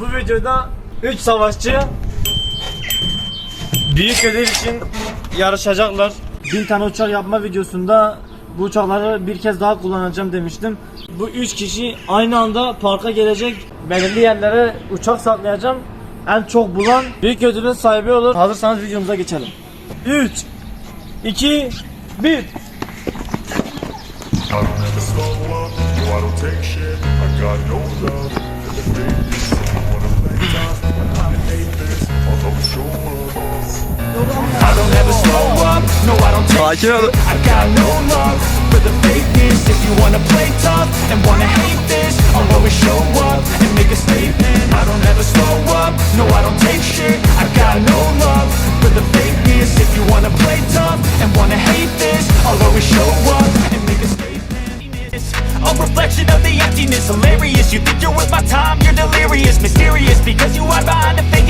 Bu videoda 3 savaşçı büyük ödül için yarışacaklar. 1000 tane uçak yapma videosunda bu uçakları bir kez daha kullanacağım demiştim. Bu 3 kişi aynı anda parka gelecek. Belirli yerlere uçak saklayacağım. En çok bulan büyük ödülün sahibi olur. Hazırsanız videomuza geçelim. 3 2 1 I don't take shit I got no love for the I don't ever slow up, no I don't take shit I got no love for the fakeness If you wanna play tough and wanna hate this I'll always show up and make a statement I don't ever slow up, no I don't take shit I got no love for the fakeness If you wanna play tough and wanna hate this I'll always show up and make a statement a reflection of the emptiness, hilarious. You think you're worth my time, you're delirious. Mysterious, because you hide behind a fake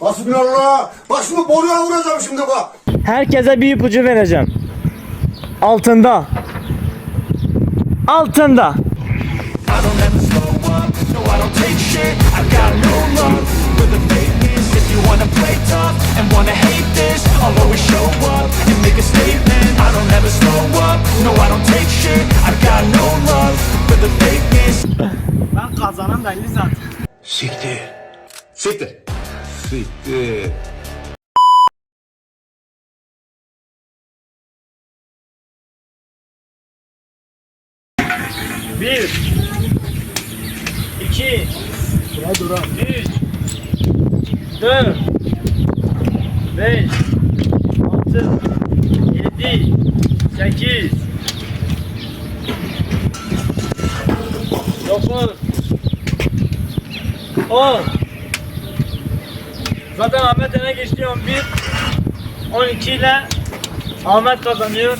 Hasbinallah. Bak şimdi boruya vuracağım şimdi bak. Herkese bir ipucu vereceğim. Altında. Altında. Ben kazanan belli zaten. Siktir. Siktir. Siktir. Bir. İki. Üç. Dört. Beş. Altı. Yedi. Sekiz. Dokuz. On. Zaten Ahmet öne geçti 11. 12 ile Ahmet kazanıyor.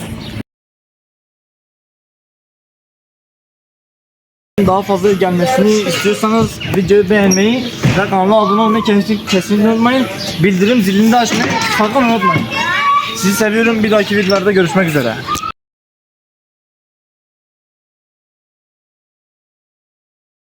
Daha fazla gelmesini istiyorsanız videoyu beğenmeyi ve kanala abone olmayı kesin- kesinlikle unutmayın. Bildirim zilini de açmayı sakın unutmayın. Sizi seviyorum. Bir dahaki videolarda görüşmek üzere.